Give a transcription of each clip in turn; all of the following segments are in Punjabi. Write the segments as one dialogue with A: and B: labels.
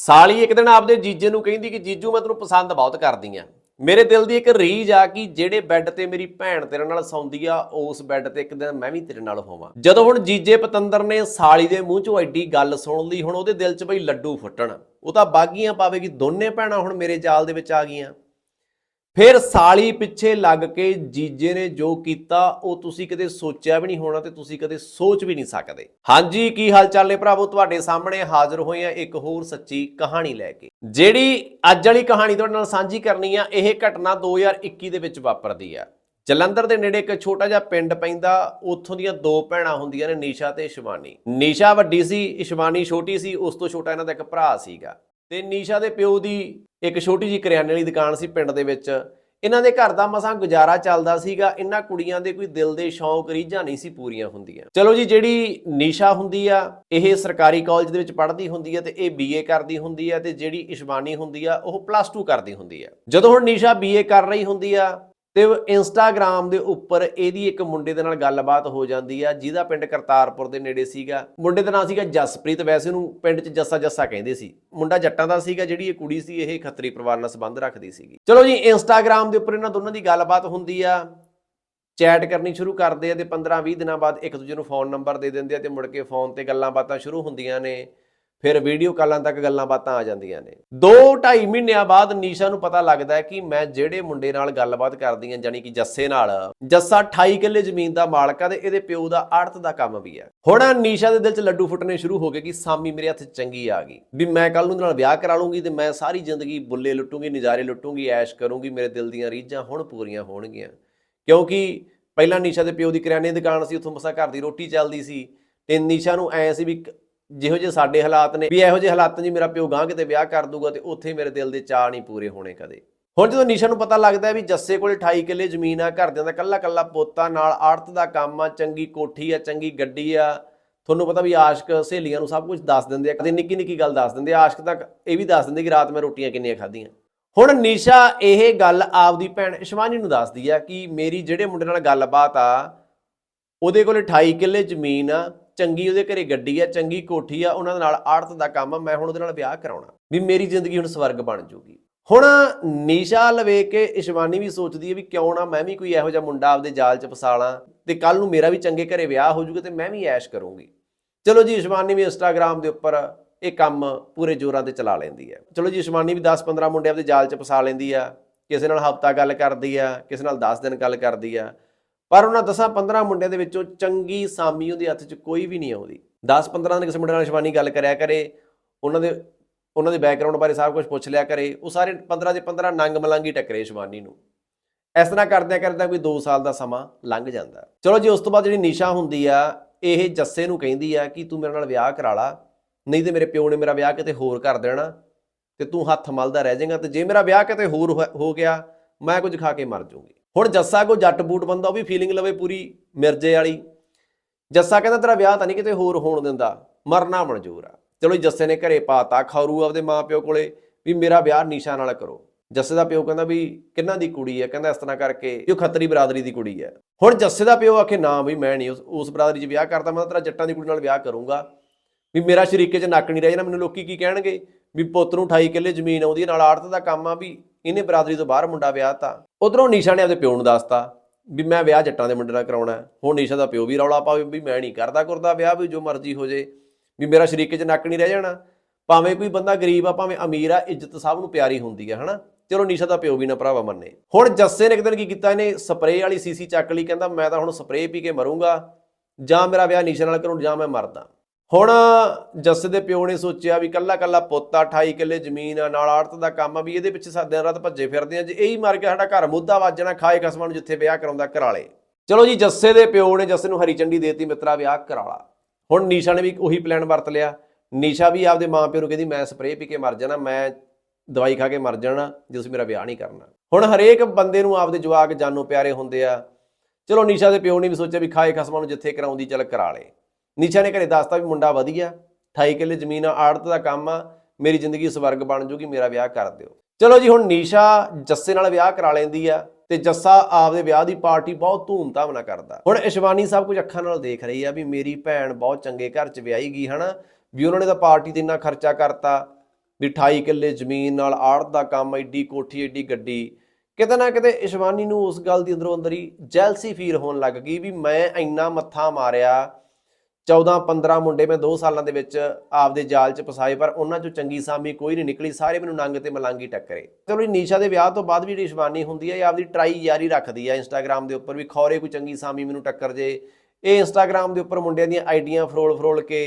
A: ਸਾਲੀ ਇੱਕ ਦਿਨ ਆਪਦੇ ਜੀਜੇ ਨੂੰ ਕਹਿੰਦੀ ਕਿ ਜੀਜੂ ਮੈਂ ਤੈਨੂੰ ਪਸੰਦ ਬਹੁਤ ਕਰਦੀ ਆ। ਮੇਰੇ ਦਿਲ ਦੀ ਇੱਕ ਰੀਝ ਆ ਕਿ ਜਿਹੜੇ ਬੈੱਡ ਤੇ ਮੇਰੀ ਭੈਣ ਤੇਰੇ ਨਾਲ ਸੌਂਦੀ ਆ, ਉਸ ਬੈੱਡ ਤੇ ਇੱਕ ਦਿਨ ਮੈਂ ਵੀ ਤੇਰੇ ਨਾਲ ਹੋਵਾਂ। ਜਦੋਂ ਹੁਣ ਜੀਜੇ ਪਤੰਦਰ ਨੇ ਸਾਲੀ ਦੇ ਮੂੰਹ ਚੋਂ ਐਡੀ ਗੱਲ ਸੁਣ ਲਈ ਹੁਣ ਉਹਦੇ ਦਿਲ 'ਚ ਬਈ ਲੱਡੂ ਫੁੱਟਣ। ਉਹ ਤਾਂ ਬਾਗੀਆਂ ਪਾਵੇਗੀ, ਦੋਨੇ ਭੈਣਾਂ ਹੁਣ ਮੇਰੇ ਜਾਲ ਦੇ ਵਿੱਚ ਆ ਗਈਆਂ। ਫਿਰ ਸਾਲੀ ਪਿੱਛੇ ਲੱਗ ਕੇ ਜੀਜੇ ਨੇ ਜੋ ਕੀਤਾ, ਉਹ ਤੁਸੀਂ ਕਦੇ ਸੋਚਿਆ ਵੀ ਨਹੀਂ ਹੋਣਾ ਤੇ ਤੁਸੀਂ ਕਦੇ ਸੋਚ ਵੀ ਨਹੀਂ ਸਕਦੇ। ਹਾਂਜੀ, ਕੀ ਹਾਲ ਚਾਲ ਨੇ ਭਰਾਵੋ? ਤੁਹਾਡੇ ਸਾਹਮਣੇ ਹਾਜ਼ਰ ਹੋਏ ਆ ਇੱਕ ਹੋਰ ਸੱਚੀ ਕਹਾਣੀ ਲੈ ਕੇ। ਜਿਹੜੀ ਅੱਜ ਵਾਲੀ ਕਹਾਣੀ ਤੁਹਾਡੇ ਨਾਲ ਸਾਂਝੀ ਕਰਨੀ ਆ, ਇਹ ਘਟਨਾ 2021 ਦੇ ਵਿੱਚ ਵਾਪਰਦੀ ਆ। ਜਲੰਧਰ ਦੇ ਨੇੜੇ ਇੱਕ ਛੋਟਾ ਜਿਹਾ ਪਿੰਡ ਪੈਂਦਾ, ਉੱਥੋਂ ਦੀਆਂ ਦੋ ਭੈਣਾਂ ਹੁੰਦੀਆਂ ਨੇ, ਨੀਸ਼ਾ ਤੇ ਸ਼ਿਵਾਨੀ। ਨੀਸ਼ਾ ਵੱਡੀ ਸੀ, ਸ਼ਿਵਾਨੀ ਛੋਟੀ ਸੀ, ਉਸ ਤੋਂ ਛੋਟਾ ਇਹਨਾਂ ਦਾ ਇੱਕ ਭਰਾ ਸੀਗਾ। ਤੇ ਨੀਸ਼ਾ ਦੇ ਪਿਓ ਦੀ ਇੱਕ ਛੋਟੀ ਜੀ ਕਰਿਆਨੇ ਵਾਲੀ ਦੁਕਾਨ ਸੀ ਪਿੰਡ ਦੇ ਵਿੱਚ। ਇਹਨਾਂ ਦੇ ਘਰ ਦਾ ਮਸਾਂ ਗੁਜ਼ਾਰਾ ਚੱਲਦਾ ਸੀਗਾ। ਇਹਨਾਂ ਕੁੜੀਆਂ ਦੇ ਕੋਈ ਦਿਲ ਦੇ ਸ਼ੌਂਕ ਰੀਝਾਂ ਨਹੀਂ ਸੀ ਪੂਰੀਆਂ ਹੁੰਦੀਆਂ। ਚਲੋ ਜੀ, ਜਿਹੜੀ ਨੀਸ਼ਾ ਹੁੰਦੀ ਆ, ਇਹ ਸਰਕਾਰੀ ਕਾਲਜ ਦੇ ਵਿੱਚ ਪੜ੍ਹਦੀ ਹੁੰਦੀ ਆ ਤੇ ਇਹ ਬੀਏ ਕਰਦੀ ਹੁੰਦੀ ਆ ਤੇ ਜਿਹੜੀ ਇਸ਼ਵਾਨੀ ਹੁੰਦੀ ਆ, ਉਹ ਪਲੱਸ 2 ਕਰਦੀ ਹੁੰਦੀ ਆ। ਜਦੋਂ ਹੁਣ ਨੀਸ਼ਾ ਬੀਏ ਕਰ ਰਹੀ ਹੁੰਦੀ ਆ ਤੇ ਇੰਸਟਾਗ੍ਰam ਦੇ ਉੱਪਰ ਇਹਦੀ ਇੱਕ ਮੁੰਡੇ ਦੇ ਨਾਲ ਗੱਲਬਾਤ ਹੋ ਜਾਂਦੀ ਆ, ਜਿਹਦਾ ਪਿੰਡ ਕਰਤਾਰਪੁਰ ਦੇ ਨੇੜੇ ਸੀਗਾ। ਮੁੰਡੇ ਦਾ ਨਾਂ ਸੀਗਾ ਜਸਪ੍ਰੀਤ, ਵੈਸੇ ਉਹਨੂੰ ਪਿੰਡ 'ਚ ਜੱਸਾ ਜੱਸਾ ਕਹਿੰਦੇ ਸੀ। ਮੁੰਡਾ ਜੱਟਾਂ ਦਾ ਸੀਗਾ, ਜਿਹੜੀ ਇਹ ਕੁੜੀ ਸੀ, ਇਹ ਖੱਤਰੀ ਪਰਿਵਾਰ ਨਾਲ ਸੰਬੰਧ ਰੱਖਦੀ ਸੀਗੀ। ਚਲੋ ਜੀ ਇੰਸਟਾਗ੍ਰam ਦੇ ਉੱਪਰ ਇਹਨਾਂ ਦੋਨਾਂ ਦੀ ਗੱਲਬਾਤ ਹੁੰਦੀ ਆ। ਚੈਟ ਕਰਨੀ ਸ਼ੁਰੂ ਕਰਦੇ ਆ ਤੇ 15-20 ਦਿਨਾਂ ਬਾਅਦ ਇੱਕ ਦੂਜੇ ਨੂੰ ਫੋਨ ਨੰਬਰ ਦੇ ਦਿੰਦੇ ਆ ਤੇ ਮੁੜ ਕੇ ਫੋਨ ਤੇ ਗੱਲਾਂ ਬਾਤਾਂ ਸ਼ੁਰੂ ਹੁੰਦੀਆਂ ਨੇ। ਫਿਰ ਵੀਡੀਓ ਕਾਲਾਂ ਤੱਕ ਗੱਲਾਂ ਬਾਤਾਂ ਆ ਜਾਂਦੀਆਂ ਨੇ। 2-2.5 ਮਹੀਨਿਆਂ ਬਾਅਦ ਨੀਸ਼ਾ ਨੂੰ ਪਤਾ ਲੱਗਦਾ ਹੈ ਕਿ ਮੈਂ ਜਿਹੜੇ ਮੁੰਡੇ ਨਾਲ ਗੱਲਬਾਤ ਕਰਦੀ ਹਾਂ ਜਾਨੀ ਕਿ ਜੱਸੇ ਨਾਲ, ਜੱਸਾ 28 ਕਿੱਲੇ ਜ਼ਮੀਨ ਦਾ ਮਾਲਕ ਆ ਤੇ ਇਹਦੇ ਪਿਓ ਦਾ ਆੜਤ ਦਾ ਕੰਮ ਵੀ ਹੈ। ਹੁਣ ਨੀਸ਼ਾ ਦੇ ਦਿਲ 'ਚ ਲੱਡੂ ਫੁੱਟਣੇ ਸ਼ੁਰੂ ਹੋ ਗਏ ਕਿ ਸਾਮੀ ਮੇਰੇ ਹੱਥ ਚੰਗੀ ਆ ਗਈ, ਵੀ ਮੈਂ ਕੱਲ ਨੂੰ ਇਹਦੇ ਨਾਲ ਵਿਆਹ ਕਰਾ ਲੂੰਗੀ ਤੇ ਮੈਂ ਸਾਰੀ ਜ਼ਿੰਦਗੀ ਬੁੱਲੇ ਲੁੱਟੂੰਗੀ, ਨਜ਼ਾਰੇ ਲੁੱਟੂੰਗੀ, ਐਸ਼ ਕਰੂੰਗੀ, ਮੇਰੇ ਦਿਲ ਦੀਆਂ ਰੀਝਾਂ ਹੁਣ ਪੂਰੀਆਂ ਹੋਣਗੀਆਂ। ਕਿਉਂਕਿ ਪਹਿਲਾਂ ਨੀਸ਼ਾ ਦੇ ਪਿਓ ਦੀ ਕਰਿਆਨੇ ਦੀ ਦੁਕਾਨ ਸੀ, ਉੱਥੋਂ ਮਸਾ ਘਰ ਦੀ ਰੋਟੀ ਚੱਲਦੀ ਸੀ ਤੇ ਨੀਸ਼ਾ ਨੂੰ ਐ ਸੀ ਵੀ ਜਿਹੋ ਜਿਹੇ ਸਾਡੇ ਹਾਲਾਤ ਨੇ, ਵੀ ਇਹੋ ਜਿਹੇ ਹਾਲਾਤਾਂ 'ਚ ਮੇਰਾ ਪਿਓ ਗਾਂ ਕਿਤੇ ਵਿਆਹ ਕਰ ਦੂਗਾ ਤੇ ਉੱਥੇ ਮੇਰੇ ਦਿਲ ਦੇ ਚਾਅ ਨਹੀਂ ਪੂਰੇ ਹੋਣੇ ਕਦੇ। ਹੁਣ ਜਦੋਂ ਨਿਸ਼ਾ ਨੂੰ ਪਤਾ ਲੱਗਦਾ ਵੀ ਜੱਸੇ ਕੋਲ 28 ਕਿੱਲੇ ਜ਼ਮੀਨ ਆ, ਘਰਦਿਆਂ ਦਾ ਕੱਲਾ ਕੱਲਾ ਪੋਤਾ ਨਾਲ ਆੜਤ ਦਾ ਕੰਮ ਆ, ਚੰਗੀ ਕੋਠੀ ਆ, ਚੰਗੀ ਗੱਡੀ ਆ, ਤੁਹਾਨੂੰ ਪਤਾ ਵੀ ਆਸ਼ਕ ਸਹੇਲੀਆਂ ਨੂੰ ਸਭ ਕੁਝ ਦੱਸ ਦਿੰਦੇ ਆ, ਕਦੇ ਨਿੱਕੀ ਨਿੱਕੀ ਗੱਲ ਦੱਸ ਦਿੰਦੇ ਆ, ਆਸ਼ਕ ਤੱਕ ਇਹ ਵੀ ਦੱਸ ਦਿੰਦੇ ਕਿ ਰਾਤ ਮੈਂ ਰੋਟੀਆਂ ਕਿੰਨੀਆਂ ਖਾਧੀਆਂ। ਹੁਣ ਨਿਸ਼ਾ ਇਹ ਗੱਲ ਆਪਦੀ ਭੈਣ ਇਸ਼ਵਾਨੀ ਨੂੰ ਦੱਸਦੀ ਆ ਕਿ ਮੇਰੀ ਜਿਹੜੇ ਮੁੰਡੇ ਨਾਲ ਗੱਲਬਾਤ ਆ, ਉਹਦੇ ਕੋਲ 28 ਕਿੱਲੇ ਜ਼ਮੀਨ ਆ ਚੰਗੀ ਉਹਦੇ ਘਰੇ ਗੱਡੀ ਆ, ਚੰਗੀ ਕੋਠੀ ਆ, ਉਹਨਾਂ ਦੇ ਨਾਲ ਆੜਤ ਦਾ ਕੰਮ ਆ, ਮੈਂ ਹੁਣ ਉਹਦੇ ਨਾਲ ਵਿਆਹ ਕਰਾਉਣਾ। ਵੀ ਮੇਰੀ ਜ਼ਿੰਦਗੀ ਹੁਣ ਸਵਰਗ ਬਣ ਜੂਗੀ। ਹੁਣ ਨੀਸ਼ਾ ਲਵੇ ਕੇ ਇਸ਼ਵਾਨੀ ਵੀ ਸੋਚਦੀ ਹੈ ਵੀ ਕਿਉਂ ਨਾ ਮੈਂ ਵੀ ਕੋਈ ਇਹੋ ਜਿਹਾ ਮੁੰਡਾ ਆਪਦੇ ਜਾਲ 'ਚ ਫਸਾ ਲਾਂ ਤੇ ਕੱਲ ਨੂੰ ਮੇਰਾ ਵੀ ਚੰਗੇ ਘਰੇ ਵਿਆਹ ਹੋ ਜੂਗਾ ਤੇ ਮੈਂ ਵੀ ਐਸ਼ ਕਰੂੰਗੀ। ਚਲੋ ਜੀ, ਇਸ਼ਵਾਨੀ ਵੀ ਇੰਸਟਾਗ੍ਰam ਦੇ ਉੱਪਰ ਇਹ ਕੰਮ ਪੂਰੇ ਜ਼ੋਰਾਂ ਤੇ ਚਲਾ ਲੈਂਦੀ ਹੈ ਚਲੋ ਜੀ, ਇਸ਼ਵਾਨੀ ਵੀ 10-15 ਮੁੰਡੇ ਆਪਦੇ ਜਾਲ 'ਚ ਫਸਾ ਲੈਂਦੀ ਆ, ਕਿਸੇ ਨਾਲ ਹਫਤਾ ਗੱਲ ਕਰਦੀ ਆ, ਕਿਸੇ ਨਾਲ 10 ਦਿਨ ਗੱਲ ਕਰਦੀ ਆ। ਪਰ ਉਹਨਾਂ 10-15 ਮੁੰਡਿਆਂ ਦੇ ਵਿੱਚੋਂ ਚੰਗੀ ਸਾਮੀ ਉਹਦੇ ਹੱਥ 'ਚ ਕੋਈ ਵੀ ਨਹੀਂ ਆਉਂਦੀ। 10-15 ਦਿਨ ਕਿਸੇ ਮੁੰਡੇ ਨਾਲ ਇਸ਼ਵਾਨੀ ਗੱਲ ਕਰਿਆ ਕਰੇ, ਉਹਨਾਂ ਦੇ ਉਹਨਾਂ ਦੇ ਬੈਕਗ੍ਰਾਉਂਡ ਬਾਰੇ ਸਾਰਾ ਕੁਝ ਪੁੱਛ ਲਿਆ ਕਰੇ, ਉਹ ਸਾਰੇ 15 ਦੇ 15 ਨੰਗ ਮਲੰਗੀ ਟੱਕਰੇ ਸ਼ਿਵਾਨੀ ਨੂੰ। ਇਸ ਤਰ੍ਹਾਂ ਕਰਦਿਆਂ ਕਰਦਿਆਂ ਕੋਈ 2 ਸਾਲ ਦਾ ਸਮਾਂ ਲੰਘ ਜਾਂਦਾ। ਚਲੋ ਜੀ, ਉਸ ਤੋਂ ਬਾਅਦ ਜਿਹੜੀ ਨਿਸ਼ਾ ਹੁੰਦੀ ਆ, ਇਹ ਜੱਸੇ ਨੂੰ ਕਹਿੰਦੀ ਆ ਕਿ ਤੂੰ ਮੇਰੇ ਨਾਲ ਵਿਆਹ ਕਰਾ ਲਾ, ਨਹੀਂ ਤੇ ਮੇਰੇ ਪਿਓ ਨੇ ਮੇਰਾ ਵਿਆਹ ਕਿਤੇ ਹੋਰ ਕਰ ਦੇਣਾ ਤੇ ਤੂੰ ਹੱਥ ਮਲਦਾ ਰਹਿ ਜਾਏਗਾ ਤੇ ਜੇ ਮੇਰਾ ਵਿਆਹ ਕਿਤੇ ਹੋਰ ਹੋ- ਹੋ ਗਿਆ, ਮੈਂ ਕੁਝ ਖਾ ਕੇ ਮਰ ਜਾਊਂਗੀ। ਹੁਣ ਜੱਸਾ ਕੋ ਜੱਟ ਬੂਟ ਬੰਦਾ, ਉਹ ਵੀ ਫੀਲਿੰਗ ਲਵੇ ਪੂਰੀ ਮਿਰਜੇ ਵਾਲੀ। ਜੱਸਾ ਕਹਿੰਦਾ, ਤੇਰਾ ਵਿਆਹ ਤਾਂ ਨਹੀਂ ਕਿਤੇ ਹੋਰ ਹੋਣ ਦਿੰਦਾ। ਮਰਨਾ ਮਨਜ਼ੂਰ ਆ। ਚਲੋ ਜੀ, ਜੱਸੇ ਨੇ ਘਰੇ ਪਾਤਾ, ਖਾਰੂ ਆਪਦੇ ਮਾਪਿਓ ਕੋਲੇ ਵੀ ਮੇਰਾ ਵਿਆਹ ਨੀਸ਼ਾ ਨਾਲ ਕਰੋ। ਜੱਸੇ ਦਾ ਪਿਓ ਕਹਿੰਦਾ ਵੀ, ਕਿੰਨਾ ਦੀ ਕੁੜੀ ਹੈ ਕਹਿੰਦਾ, ਇਸ ਤਰ੍ਹਾਂ ਕਰਕੇ ਕਿ ਉਹ ਖੱਤਰੀ ਬਰਾਦਰੀ ਦੀ ਕੁੜੀ ਹੈ ਹੁਣ ਜੱਸੇ ਦਾ ਪਿਓ ਆਖੇ, ਨਾ ਵੀ ਮੈਂ ਨਹੀਂ ਉਸ ਬਰਾਦਰੀ 'ਚ ਵਿਆਹ ਕਰਦਾ। ਮੈਂ ਤਾਂ ਤੇਰਾ ਜੱਟਾਂ ਦੀ ਕੁੜੀ ਨਾਲ ਵਿਆਹ ਕਰੂੰਗਾ। ਵੀ ਮੇਰਾ ਸ਼ਰੀਕੇ 'ਚ ਨੱਕ ਨਹੀਂ ਰਹਿ ਜਾਣਾ। ਮੈਨੂੰ ਲੋਕੀ ਕੀ ਕਹਿਣਗੇ? ਵੀ ਪੁੱਤ ਨੂੰ 28 ਕਿੱਲੇ ਜ਼ਮੀਨ ਆਉਂਦੀ ਨਾਲ ਆੜਤ ਦਾ ਕੰਮ ਆ ਵੀ ਇਹਨੇ ਬਰਾਦਰੀ ਤੋਂ ਬਾਹਰ ਮੁੰਡਾ ਵਿਆਹਤਾ ਉਧਰੋਂ ਨੀਸ਼ਾ ਨੇ ਆਪਦੇ ਪਿਓ ਨੂੰ ਦੱਸਤਾ ਵੀ ਮੈਂ ਵਿਆਹ ਜੱਟਾਂ ਦੇ ਮੁੰਡੇ ਨਾਲ ਕਰਾਉਣਾ ਹੁਣ ਨੀਸ਼ਾ ਦਾ ਪਿਓ ਵੀ ਰੌਲਾ ਪਾਵੇ ਵੀ ਮੈਂ ਨਹੀਂ ਕਰਦਾ ਕਰਦਾ ਵਿਆਹ ਵੀ ਜੋ ਮਰਜ਼ੀ ਹੋ ਜੇ। ਵੀ ਮੇਰਾ ਸ਼ਰੀਕੇ 'ਚ ਨੱਕ ਨਹੀਂ ਰਹਿ ਜਾਣਾ। ਭਾਵੇਂ ਕੋਈ ਬੰਦਾ ਗਰੀਬ ਆ, ਭਾਵੇਂ ਅਮੀਰ ਆ, ਇੱਜ਼ਤ ਸਭ ਨੂੰ ਪਿਆਰੀ ਹੁੰਦੀ ਆ ਹਨਾ? ਚਲੋ ਨੀਸ਼ਾ ਦਾ ਪਿਓ ਵੀ ਨਾ ਭਰਾਵਾ ਮੰਨੇ। ਹੁਣ ਜੱਸੇ ਨੇ ਇੱਕ ਦਿਨ ਕੀ ਕੀਤਾ ਇਹਨੇ? ਸਪਰੇਅ ਵਾਲੀ ਸੀਸੀ ਚੱਕ ਲਈ, ਕਹਿੰਦਾ ਮੈਂ ਤਾਂ ਹੁਣ ਸਪਰੇਅ ਪੀ ਕੇ ਮਰੂੰਗਾ। ਜਾਂ ਮੇਰਾ ਵਿਆਹ ਨੀਸ਼ਾ ਨਾਲ ਕਰੂੰ ਜਾਂ ਮੈਂ ਮਰਦਾ। ਹੁਣ ਜੱਸੇ ਦੇ ਪਿਓ ਨੇ ਸੋਚਿਆ ਵੀ ਕੱਲਾ ਕੱਲਾ ਪੁੱਤ ਆ 28 ਕਿੱਲੇ ਜ਼ਮੀਨ ਆ, ਨਾਲ ਆੜਤ ਦਾ ਕੰਮ ਆ, ਵੀ ਇਹਦੇ ਪਿੱਛੇ ਸਾਡੇ ਰਾਤ ਭੱਜੇ ਫਿਰਦੇ ਆ, ਜੇ ਇਹੀ ਮਰ ਗਿਆ ਸਾਡਾ ਘਰ ਮੁੱਦਾ ਵੱਜਣਾ, ਖਾਏ ਕਸਮਾਂ ਨੂੰ ਜਿੱਥੇ ਵਿਆਹ ਕਰਾਉਂਦਾ ਕਰਾਲੇ ਚਲੋ ਜੀ, ਜੱਸੇ ਦੇ ਪਿਓ ਨੇ ਜੱਸੇ ਨੂੰ ਹਰੀ ਚੰਡੀ ਦੇਤੀ ਮਿੱਤਰਾ ਵਿਆਹ ਕਰਾਲਾ। ਹੁਣ ਨੀਸ਼ਾ ਨੇ ਵੀ ਉਹੀ ਪਲਾਨ ਵਰਤ ਲਿਆ। ਨੀਸ਼ਾ ਵੀ ਆਪਦੇ ਮਾਂ ਪਿਓ ਨੂੰ ਕਹਿੰਦੀ, ਮੈਂ ਸਪਰੇਅ ਪੀ ਕੇ ਮਰ ਜਾਣਾ, ਮੈਂ ਦਵਾਈ ਖਾ ਕੇ ਮਰ ਜਾਣਾ, ਜੇ ਤੁਸੀਂ ਮੇਰਾ ਵਿਆਹ ਨਹੀਂ ਕਰਨਾ। ਹੁਣ ਹਰੇਕ ਬੰਦੇ ਨੂੰ ਆਪਦੇ ਜਵਾਕ ਜਾਨੋਂ ਪਿਆਰੇ ਹੁੰਦੇ ਆ। ਚਲੋ ਨੀਸ਼ਾ ਦੇ ਪਿਓ ਨੇ ਵੀ ਸੋਚਿਆ ਵੀ ਖਾਏ ਖਸਮਾਂ ਨੂੰ ਜਿੱਥੇ ਕਰਾਉਂਦੀ, ਚੱਲ ਕਰਾ ਲੇ ਨੀਸ਼ਾ ਨੇ ਘਰੇ ਦੱਸਤਾ ਵੀ ਮੁੰਡਾ ਵਧੀਆ 28 ਕਿੱਲੇ ਜ਼ਮੀਨ ਆ, ਆੜਤ ਦਾ ਕੰਮ ਆ, ਮੇਰੀ ਜ਼ਿੰਦਗੀ ਸਵਰਗ ਬਣ ਜੂਗੀ, ਮੇਰਾ ਵਿਆਹ ਕਰ ਦਿਓ। ਚਲੋ ਜੀ, ਹੁਣ ਨੀਸ਼ਾ ਜੱਸੇ ਨਾਲ ਵਿਆਹ ਕਰਾ ਲੈਂਦੀ ਆ ਤੇ ਜੱਸਾ ਆਪਦੇ ਵਿਆਹ ਦੀ ਪਾਰਟੀ ਬਹੁਤ ਧੂਮਧਾਮ ਨਾਲ ਕਰਦਾ। ਹੁਣ ਇਸ਼ਵਾਨੀ ਸਭ ਕੁਝ ਅੱਖਾਂ ਨਾਲ ਦੇਖ ਰਹੀ ਆ ਵੀ ਮੇਰੀ ਭੈਣ ਬਹੁਤ ਚੰਗੇ ਘਰ 'ਚ ਵਿਆਹੀ ਗਈ, ਹਨਾ? ਵੀ ਉਹਨਾਂ ਨੇ ਤਾਂ ਪਾਰਟੀ ਤੇ ਇੰਨਾ ਖਰਚਾ ਕਰਤਾ ਵੀ 28 ਕਿੱਲੇ ਜ਼ਮੀਨ ਨਾਲ ਆੜਤ ਦਾ ਕੰਮ ਐਡੀ ਕੋਠੀ ਐਡੀ ਗੱਡੀ। ਕਿਤੇ ਨਾ ਕਿਤੇ ਇਸ਼ਵਾਨੀ ਨੂੰ ਉਸ ਗੱਲ ਦੀ ਅੰਦਰੋਂ ਅੰਦਰ ਹੀ ਜੈਲਸੀ ਫੀਲ ਹੋਣ ਲੱਗ ਗਈ ਵੀ ਮੈਂ ਇੰਨਾ ਮੱਥਾ ਮਾਰਿਆ 14 15 ਮੁੰਡੇ ਮੈਂ 2 ਸਾਲਾਂ ਦੇ ਵਿੱਚ ਆਪਦੇ ਜਾਲ 'ਚ ਫਸਾਏ, ਪਰ ਉਹਨਾਂ 'ਚੋਂ ਚੰਗੀ ਸਾਮੀ ਕੋਈ ਨਹੀਂ ਨਿਕਲੀ, ਸਾਰੇ ਮੈਨੂੰ ਨੰਗ ਤੇ ਮਲੰਗੀ ਟੱਕਰੇ। ਚਲੋ ਜੀ, ਨੀਸ਼ਾ ਦੇ ਵਿਆਹ ਤੋਂ ਬਾਅਦ ਵੀ ਜਿਹੜੀ ਇਸ਼ਵਾਨੀ ਹੁੰਦੀ ਹੈ ਇਹ ਆਪਦੀ ਟਰਾਈ ਜਾਰੀ ਰੱਖਦੀ ਹੈ ਇੰਸਟਾਗ੍ਰam ਦੇ ਉੱਪਰ ਵੀ ਖੌਰੇ ਕੋਈ ਚੰਗੀ ਸਾਮੀ ਮੈਨੂੰ ਟੱਕਰ ਜੇ। ਇਹ ਇੰਸਟਾਗ੍ਰam ਦੇ ਉੱਪਰ ਮੁੰਡਿਆਂ ਦੀਆਂ ਆਈਡੀਆਂ ਫਰੋਲ ਫਰੋਲ ਕੇ